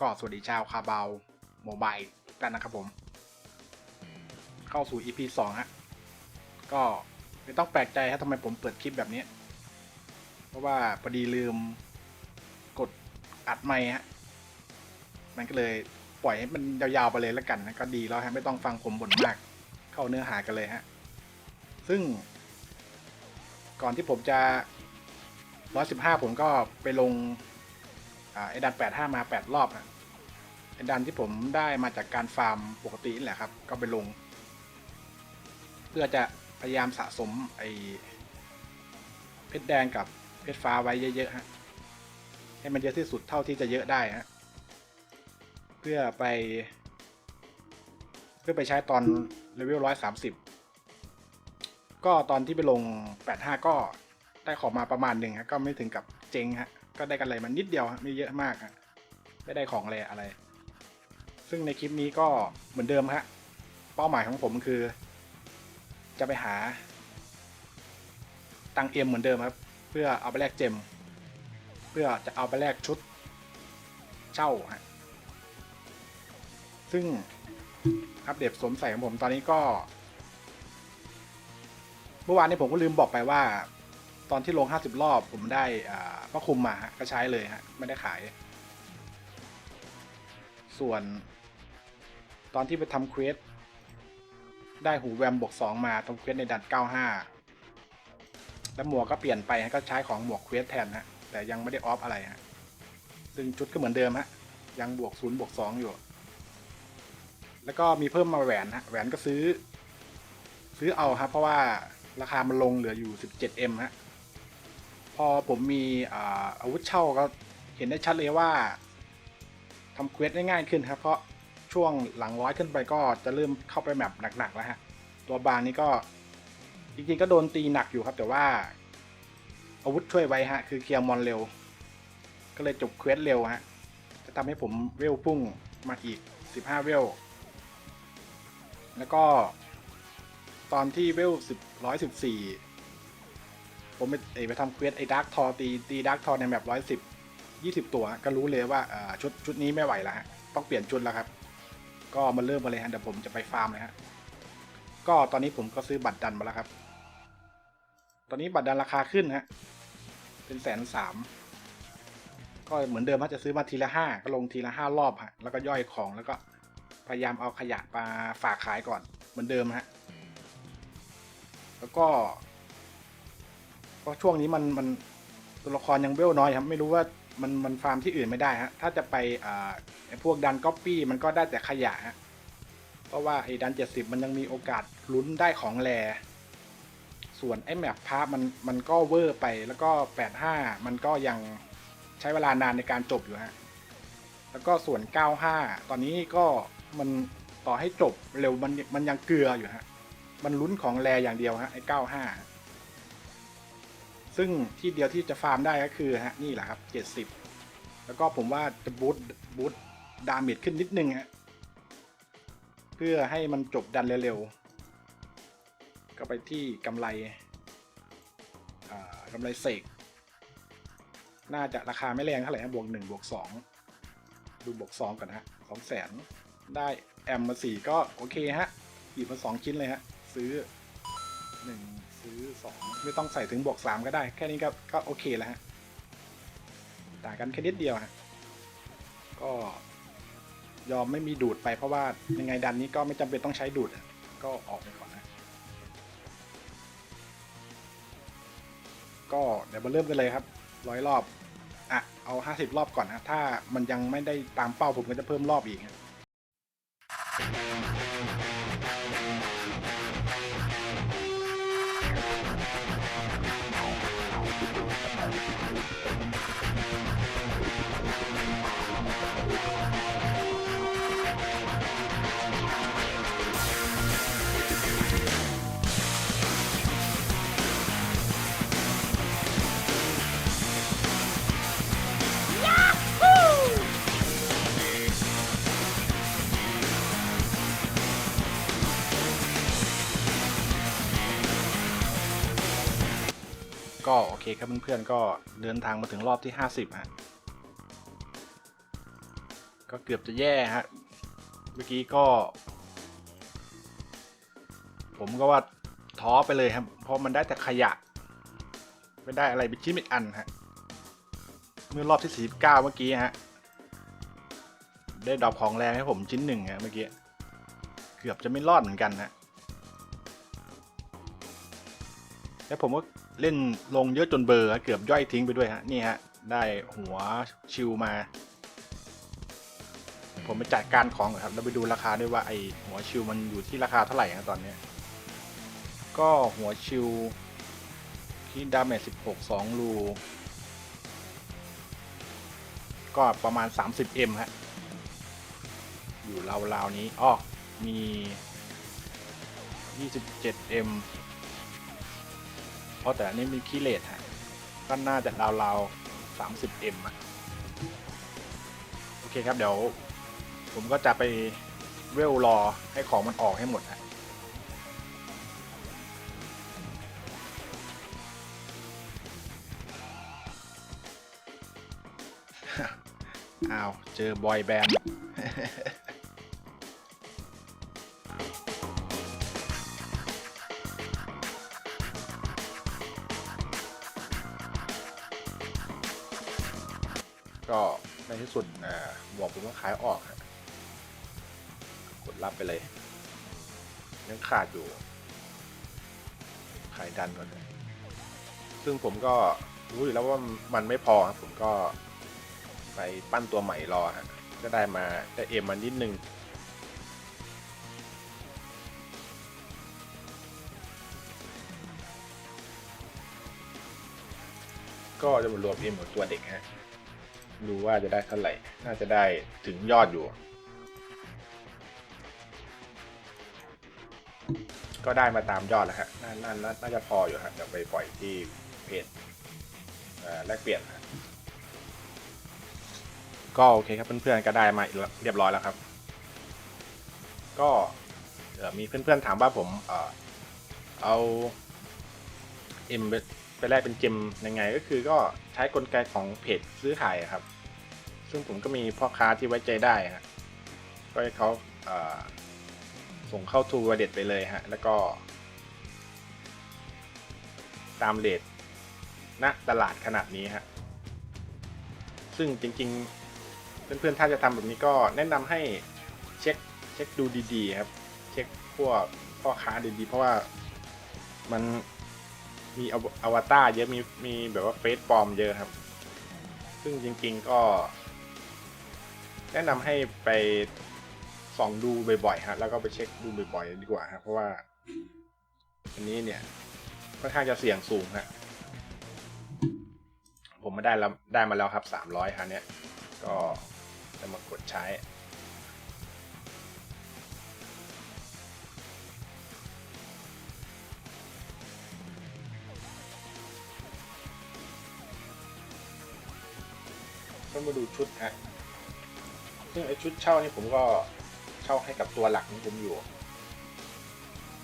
ก็สวัสดีชาวคาบาวโมบายกันนะครับผม เข้าสู่ EP สองฮะ ก็ไม่ต้องแปลกใจฮะทำไมผมเปิดคลิปแบบนี้ เพราะว่าพอดีลืมกดอัดไมค์ฮะ มันก็เลยปล่อยให้มันยาวๆไปเลยแล้วกันนะก็ดีแล้วฮะไม่ต้องฟังผมบ่นมาก เข้าเนื้อหากันเลยฮะ ซึ่ง ก่อนที่ผมจะ115ผมก็ไปลง อ่าไอ้ดัน85มา8รอบนะไอ้ดันที่ผมได้มาจากการฟาร์มปกตินี่แหละครับ ก็ไปลง เพื่อจะพยายามสะสมไอ้เพชรแดงกับเพชรฟ้าไว้เยอะๆฮะให้มันเยอะที่สุดเท่าที่จะเยอะได้ฮะเพื่อไป เพื่อไปใช้ตอนเลเวล130ก็ตอนที่ไปลง85ก็ได้ของมาประมาณหนึ่งฮะก็ไม่ถึงกับเจ๊งฮะ ก็ได้กันอะไรมันนิดเดียวไม่เยอะมากฮะไม่ได้ของอะไรอะไร ซึ่งในคลิปนี้ก็เหมือนเดิมฮะเป้าหมายของผมคือ จะไปหา ตังเอ็มเหมือนเดิมครับ เพื่อเอาไปแลกเจม เพื่อจะเอาไปแลกชุดเช่าฮะซึ่งอัปเดตสวมใส่ของผมตอนนี้ก็ เมื่อวานนี้ผมก็ลืมบอกไปว่า ตอนที่ลง 50 รอบผมได้พระคุมมาฮะก็ใช้เลยฮะไม่ได้ขาย ส่วนตอนที่ไปทำเควสได้หูแวมบวก2มาทำเควสในดัน95 แล้วหมวกก็เปลี่ยนไปก็ใช้ของหมวกเควสแทนฮะแต่ยังไม่ได้ออฟอะไรฮะซึ่งชุดก็เหมือนเดิมฮะยังบวก0บวก2อยู่ แล้วก็มีเพิ่มมาแหวนฮะแหวนก็ซื้อ ซื้อเอาครับเพราะว่าราคามันลงเหลืออยู่ 17M ฮะ พอผมมีอาวุธเช่าก็เห็นได้ชัดเลยว่าทำเควสได้ง่ายขึ้นครับเพราะช่วงหลังร้อยขึ้นไปก็จะเริ่มเข้าไปแมปหนักๆแล้วฮะตัวบางนี้ก็จริงๆก็โดนตีหนักอยู่ครับ แต่ว่า อาวุธช่วยไว้ฮะ คือเคลียร์มอนเร็ว ก็เลยจบเควสเร็วฮะจะทำให้ผมเวลพุ่งมาอีก 15 เวล แล้วก็ตอนที่เวลสิบร้อ ผมไปเอไปทำเควสไอ้ดาร์กทอตีตีดาร์กทอในแมปร้อยสิบยี่สิบตัว ก็รู้เลยว่าอ่าชุดชุดนี้ไม่ไหวแล้วฮะต้องเปลี่ยนชุดแล้วครับ ก็มาเริ่มมาเลยฮะเดี๋ยวผมจะไปฟาร์มเลยฮะก็ตอนนี้ผมก็ซื้อบัตรดันมาแล้วครับ ตอนนี้บัตรดันราคาขึ้นฮะเป็นแสนสามก็เหมือนเดิมฮะจะซื้อมาทีละห้าก็ลงทีละห้ารอบฮะแล้วก็ย่อยของแล้วก็พยายามเอาขยะมาฝากขายก่อนเหมือนเดิมฮะแล้วก็ เพราะช่วงนี้มันมันตัวละครยังเวลน้อยครับ ไม่รู้ว่ามันมันฟาร์มที่อื่นไม่ได้ฮะ ถ้าจะไปอ่าไอ้พวกดันก๊อปปี้มันก็ได้แต่ขยะฮะ เพราะว่าไอ้ดันเจ็ดสิบมันยังมีโอกาสลุ้นได้ของแรส่วนไอ้แมปพาร์มันมันก็เวอร์ไปแล้วก็แปดห้ามันก็ยังใช้เวลานานในการจบอยู่ฮะ แล้วก็ส่วน95ตอนนี้ก็มันต่อให้จบเร็วมันมันยังเกลืออยู่ฮะ มันลุ้นของแรอย่างเดียวฮะไอ้95 ซึ่งที่เดียวที่จะฟาร์มได้ก็คือฮะนี่แหละครับ 70 แล้วก็ผมว่าจะบูตบูตดาเมจขึ้นนิดนึงฮะเพื่อให้มันจบดันเร็วๆ ก็ไปที่กำไรอ่ากำไรเสก น่าจะราคาไม่แรงเท่าไหร่บวกหนึ่งบวกสองดูบวกสองก่อนฮะสองแสนได้แอมมาสี่ก็โอเคฮะหยิบมาสองชิ้นเลยฮะ ซื้อหนึ่ง ซื้อสองไม่ต้องใส่ถึงบวกสามก็ได้ แค่นี้ก็ก็โอเคแล้วฮะ ต่างกันแค่นิดเดียวฮะ ก็ยอมไม่มีดูดไปเพราะว่ายังไงดันนี้ก็ไม่จำเป็นต้องใช้ดูด ก็ออกไปก่อนนะ ก็เดี๋ยวมาเริ่มกันเลยครับร้อยรอบอะเอาห้าสิบรอบก่อนนะ ถ้ามันยังไม่ได้ตามเป้าผมก็จะเพิ่มรอบอีกนะ ก็โอเคครับเพื่อนๆก็เดินทางมาถึงรอบที่ห้าสิบฮะก็เกือบจะแย่ฮะเมื่อกี้ก็ ผมก็ว่าท้อไปเลยครับ เพราะมันได้แต่ขยะ ไม่ได้อะไรไปชิ้นอีกอันฮะเมื่อรอบที่สี่เก้าเมื่อกี้ฮะได้ดรอปของแรงให้ผมชิ้นหนึ่งฮะเมื่อกี้เกือบจะไม่รอดเหมือนกันฮะแล้วผมก็ เล่นลงเยอะจนเบลอร์ฮะเกือบย่อยทิ้งไปด้วยฮะนี่ฮะได้หัวชิวมา ผมไปจัดการของก่อนครับแล้วไปดูราคาด้วยว่าไอหัวชิวมันอยู่ที่ราคาเท่าไหร่นะตอนเนี้ยก็หัวชิวที่ดาเมจ16 2รูก็ประมาณ 30M ฮะ อยู่ราวๆนี้ อ้อ มี 27M เพราะแต่อันนี้มีคีเลทฮะก็น่าจะราวๆ 30M อะโอเคครับเดี๋ยว ผมก็จะไปเวลรอให้ของมันออกให้หมดฮะอ้าว เจอบอยแบนด์ ที่สุด อ่าบอกผมว่าขายออก กดรับไปเลย ยังขาดอยู่ ขายดันก่อน ซึ่งผมก็รู้อยู่แล้วว่ามันไม่พอครับ ผมก็ไปปั้นตัวใหม่รอฮะ ก็ได้มาได้เอ็มมานิดนึงก็จะมารวมเอ็มของตัวเด็กฮะ ดูว่าจะได้เท่าไหร่ น่าจะได้ถึงยอดอยู่ ก็ได้มาตามยอดแล้วฮะน่าน่าน่าน่าจะพออยู่ฮะเดี๋ยวไปปล่อยที่เพจแลกเปลี่ยนฮะก็โอเคครับเพื่อนๆก็ได้มาเรียบร้อยแล้วครับ ก็มีเพื่อนๆถามว่าผมเอ่อเอาเอ็ม ไปแลกเป็นเกมยังไง ก็คือก็ใช้กลไกของเพจซื้อขายครับ ซึ่งผมก็มีพ่อค้าที่ไว้ใจได้ฮะก็ให้เขาส่งเข้าทูวเด็ดไปเลยฮะ แล้วก็ ตามเลทณตลาดขนาดนี้ฮะ ซึ่งจริงๆ เพื่อนๆ ถ้าจะทำแบบนี้ก็แนะนำให้เช็คเช็คดูดีๆ ครับ เช็คพวกพ่อค้าดีๆ เพราะว่ามัน มีอวอวตารเยอะมีมีแบบว่าเฟซปลอมเยอะครับ ซึ่งจริงๆก็ แนะนำให้ไปส่องดูบ่อยๆฮะแล้วก็ไปเช็คดูบ่อยๆดีกว่าครับเพราะว่า อันนี้เนี่ยค่อนข้างจะเสี่ยงสูงฮะผมมาได้แล้วได้มาแล้วครับสามร้อยครั้เนี้ยก็จะมากดใช้ ก็มาดูชุดฮะซึ่งไอชุดเช่านี่ผมก็เช่าให้กับตัวหลักของผมอยู่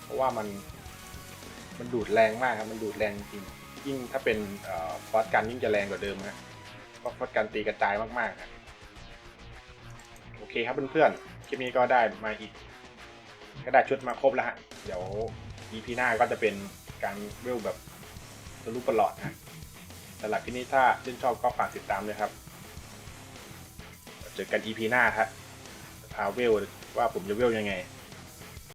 เพราะว่ามันมันดูดแรงมากครับ มันดูดแรงจริง ยิ่งถ้าเป็นฟอสกันยิ่งจะแรงกว่าเดิมฮะเพราะฟอสกันตีกระจายมากๆนะโอเคครับเพื่อนๆ คลิปนี้ก็ได้มาอีก ก็ได้ชุดมาครบแล้วฮะ เดี๋ยว EP หน้าก็จะเป็นการเวลแบบทะลุประหลอดนะสำหรับที่นี้ถ้าชื่นชอบก็ฝากติดตามเลยครับ เจอกัน EP หน้าครับพาเวลว่าผมจะเวลยังไง